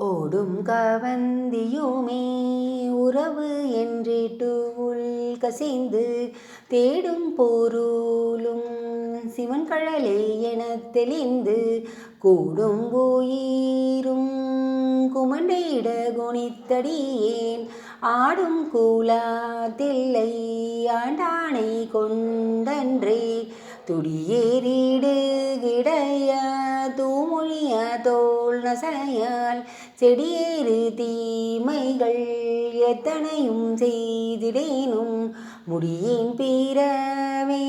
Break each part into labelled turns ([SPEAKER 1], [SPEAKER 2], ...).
[SPEAKER 1] ஓடும் கவந்தியுமே உறவு என்றிட்டு உள் கசிந்து தேடும் பொருளும் சிவன் கழலே என தெளிந்து கூடும் உயிரும் குமண்டையிட குணித்தடியேன். ஆடும் கூலாத்தில்லை ஆண்டானை கொண்டன்றே துடியேறிடு கிடைய தூமொழிய தோல் நசையால் செடியேறு தீமைகள் எத்தனையும் செய்திடேனும் முடியின் பிறவே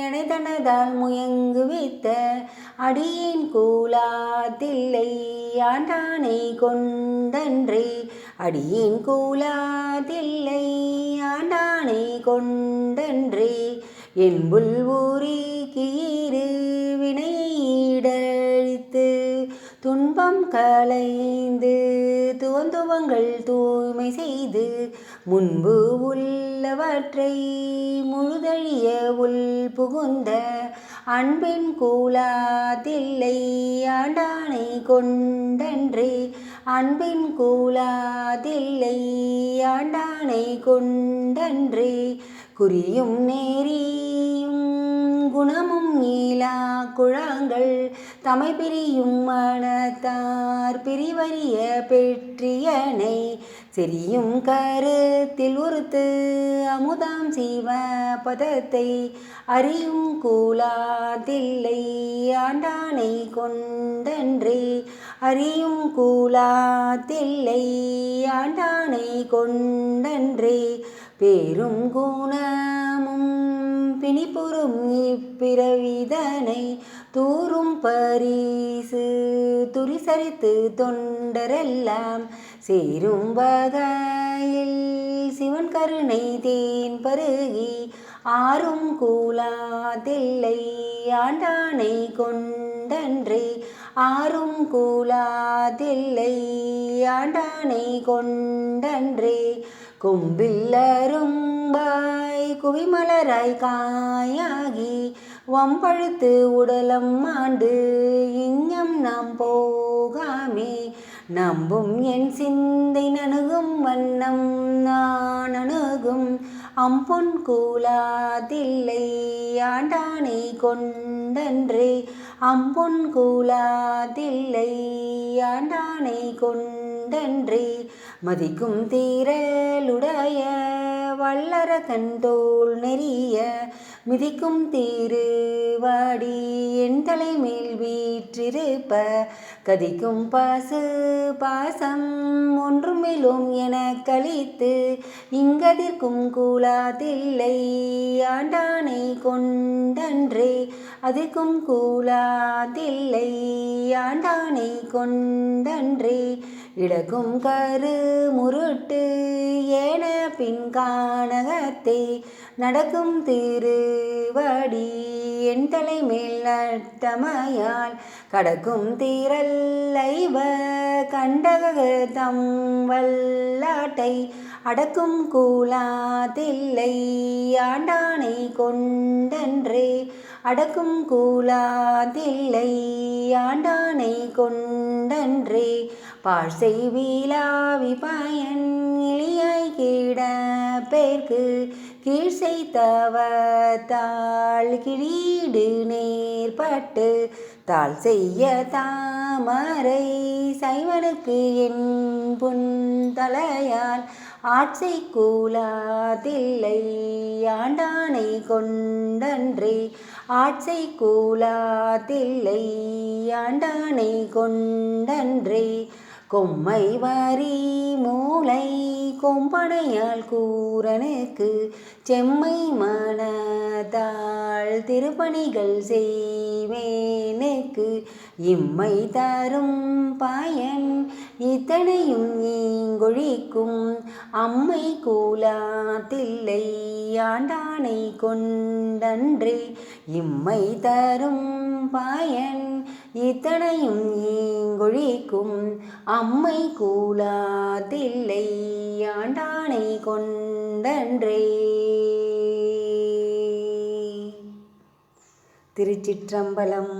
[SPEAKER 1] என தனதால் முயங்கு வைத்த அடியின் கூலாத்தில்லை. ஆண்டானை கொண்டன்றே அடியின் கூலாதில்லை ஆண்டானை கொண்டன்றே என்புல் ஊறி கீறு துன்பம் களைந்து துவந்துவங்கள் தூய்மை செய்து முன்பு உள்ளவற்றை முழுதழிய உள் புகுந்த அன்பின் கூலாதில்லை ஆண்டானை கொண்டன்றே. அன்பின் கூலாதில்லை ஆண்டானை கொண்டன்றே. குறியும் நேரியும் குழாங்கள் தமை பிரியும் மனத்தார் பிரிவறிய பெற்றியனை செரியும் கருத்தில் உறுத்து அமுதாம் சிவ பதத்தை அறியும் கூலாதில்லை ஆண்டானை கொண்டன்றே அறியும் கூலாதில்லை ஆண்டானை கொண்டன்றே பேரும் குணமும் பிணிப்புறும் இப்பிறவிதனை தூரும் பரிசு. துரிசரித்து தொண்டரெல்லாம் சேரும் வகையில் சிவன் கருணை தேன் பருகி ஆறும் கூலாதில்லை. ஆண்டானை கொண்டன்றே ஆறும் கூலாதில்லை. ஆண்டானை கொண்டன்றே கொம்பில்லரும்பாய் குவிமலராய் காயாகி வம்பழுத்து உடலம் ஆண்டு இங்கம் நாம் போகாமே. நம்பும் என் சிந்தை நணுகும் வண்ணம் நான் அணுகும். அம்பொன் கூலாதில்லை ஆண்டானை கொண்டன்றே. அம்பொன் கூலாதில்லை ஆண்டானை கொண்ட கொண்டன்றே மதிக்கும் தீரலுடைய வல்லர கண்டோல் நெறிய மிதிக்கும் தீருவாடி என் தலைமேல் வீற்றிருப்ப கதிக்கும் பாசு பாசம் ஒன்றுமிலும் என கழித்து இங்கதிர்க்கும் கூலாதில்லை. ஆண்டானை கொண்டன்றே அதிர்க்கும் கூலாதில்லை. ஆண்டானை கொண்டன்றே இடக்கும் கரு முருட்டு ஏன பின் காணகத்தை நடக்கும் திருவடி என் தலைமேல் நட்டமையால் கடக்கும் தீரல்லைவ கண்டகம் வல்லாட்டை அடக்கும் கூலாதில்லை. ஆண்டானை கொண்டன்றே அடக்கும் கூலாதில்லை. ஆண்டானை கொண்டன்றே பாழ்சை வீலாவி பயன் இளியாய் கிட பேர்க்கு கீழ்சை தவத்தாள் தாள் கிழீடு நேர்பட்டு தாள் செய்ய தாமரை சைவனுக்கு என் புன் தலையால் ஆட்சை கூலாதில்லை ஆண்டானை கொண்டன்றே. ஆட்சை கூலாதில்லை ஆண்டானை கொண்டன்றே. கொம்மை வாரி மூளை கொம்பனையால் கூறனுக்கு செம்மை மனதாள் திருப்பணிகள் செய்வேனுக்கு. இம்மை தரும் பாயன் இத்தனையும் ஒழிக்கும் அம்மை கூலாத்தில்லை ஆண்டானை கொண்டன்றே இம்மை தரும் பயன் இத்தனையும் ஈங்கொழிக்கும் அம்மை கூலாதில்லை ஆண்டானை கொண்டன்றே. திருச்சிற்றம்பலம்